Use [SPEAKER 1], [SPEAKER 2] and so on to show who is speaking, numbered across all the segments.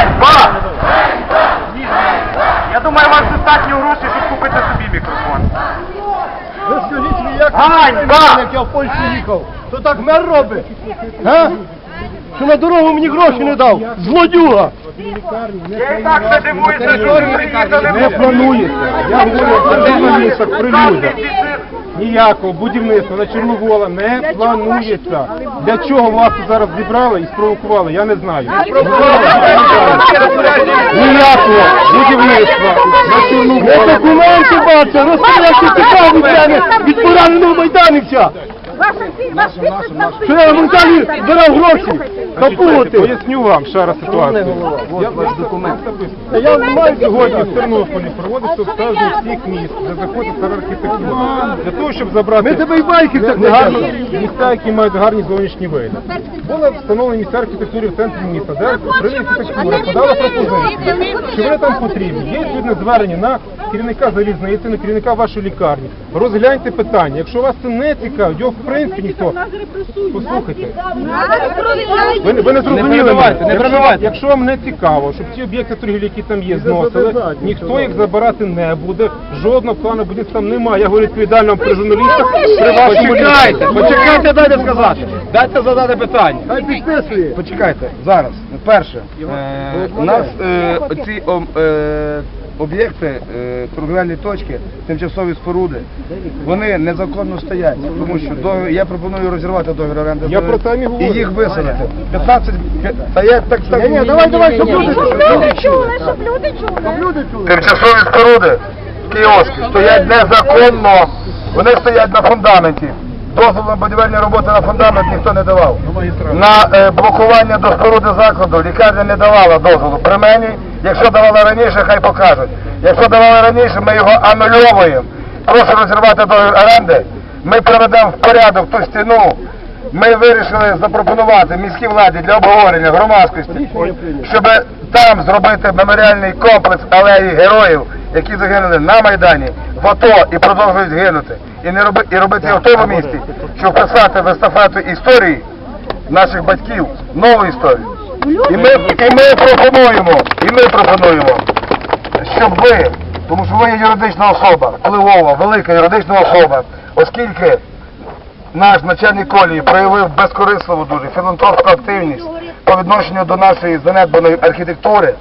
[SPEAKER 1] Ганьба! Я думаю, у вас достатньо грошей, щоб купити собі мікрофон.
[SPEAKER 2] Ви скажіть мені, як
[SPEAKER 1] Ганьба!
[SPEAKER 2] як я в Польщу їхав, то так мер робить? Що на дорогу мені гроші не дав? Злодюга!
[SPEAKER 1] Я і так не дивуюся, що ви приїхали.
[SPEAKER 2] Не планується. Я говорю, це журналістах при людях. Ніякого будівництва на Чорновола не планується. Для чого вас тут зараз зібрали і спровокували, я не знаю. Ніякого будівництва на Чорновола. Я документи бачу, розстріляти цікаві від пораненого майданівця.
[SPEAKER 3] Ваш
[SPEAKER 2] Що я на Майдані збирав гроші? Капути. Поясню вам ще раз ситуацію. Я, Та я не маю сьогодні в Тернополі проводиться обстеження всіх міст, де заходить стара архітектура. Для того, щоб забрати Ми тебе і байківцях не гарні міста, які мають гарні зовнішні види. Були встановлені місця архітектури в центрі міста, де при архітектура подала пропозицію, що вони там потрібні. Є відповідне звернення на керівника залізниці, на керівника вашої лікарні. Розгляньте питання. Якщо вас це не цікавить, його в принципі ніхто. Послухайте. Ви, ви не зрозуміли
[SPEAKER 1] перебивайте, не
[SPEAKER 2] Якщо-
[SPEAKER 1] перебивайте.
[SPEAKER 2] Якщо вам не цікаво, щоб ці об'єкти торгівлі, які там є, зносили, ніхто їх забирати не буде. Жодного плану будівництва там немає. Я говорю відповідально при журналістах. При вашому
[SPEAKER 1] Почекайте, почекайте, дайте сказати. Дайте задати питання.
[SPEAKER 2] Хай.
[SPEAKER 4] Почекайте, зараз. Перше, е, у нас е, ці е, об'єкти, е, торговельні точки, тимчасові споруди, вони незаконно стоять, тому що договір, я пропоную розірвати договір оренди
[SPEAKER 2] Я про це і говорю.
[SPEAKER 4] їх виселити. 15, та я так так.
[SPEAKER 2] Ні, давай, давай, щоб люди
[SPEAKER 3] чули, щоб люди чули.
[SPEAKER 4] Тимчасові споруди, кіоски, стоять незаконно, вони стоять на фундаменті. Дозволу на будівельні роботи на фундамент ніхто не давав. На е, блокування до споруди закладу лікарня не давала дозволу. При мені, якщо давала раніше, хай покажуть. Якщо давали раніше, ми його анульовуємо. Прошу розірвати договір оренди. Ми приведемо в порядок ту стіну. Ми вирішили запропонувати міській владі для обговорення громадськості, щоб там зробити меморіальний комплекс алеї героїв, які загинули на Майдані, в АТО і продовжують гинути. І не роби, і робити його в тому місці, щоб писати в естафету історії наших батьків нову історію. І ми, і ми пропонуємо, і ми пропонуємо, щоб ви, тому що ви є юридична особа, впливова, велика юридична особа, оскільки наш начальник колії проявив безкорисливу дуже філантропську активність по відношенню до нашої занедбаної архітектури.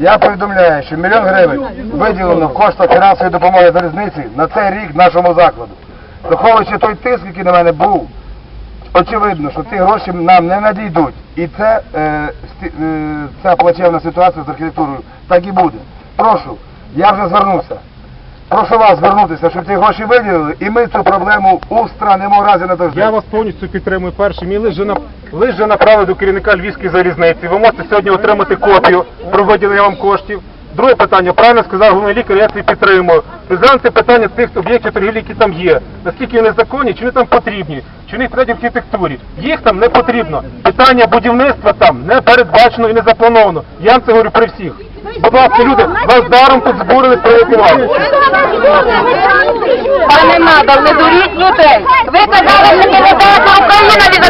[SPEAKER 4] Я повідомляю, що мільйон гривень виділено в коштах фінансової допомоги залізниці на цей рік нашому закладу. Враховуючи той тиск, який на мене був, очевидно, що ті гроші нам не надійдуть. І це, е, сті- е, ця плачевна ситуація з архітектурою так і буде. Прошу, я вже звернувся. Прошу вас звернутися, щоб ці гроші виділили, і ми цю проблему устранимо разі на не
[SPEAKER 2] Я вас повністю підтримую. Перший мій лист вже на лист вже направив до керівника Львівської залізниці. Ви можете сьогодні отримати копію про виділення вам коштів. Друге питання, правильно сказав головний лікар, я це підтримую. Розглянути питання тих об'єктів торгівлі, які там є. Наскільки вони законні, чи вони там потрібні, чи вони підуть архітектурі. Їх там не потрібно. Питання будівництва там не передбачено і не заплановано. Я вам це говорю при всіх. Будь ласка, люди, вас даром тут збурили, провокували.
[SPEAKER 5] Пане Надал, не дуріть людей. Ви казали, що небезпека Україна від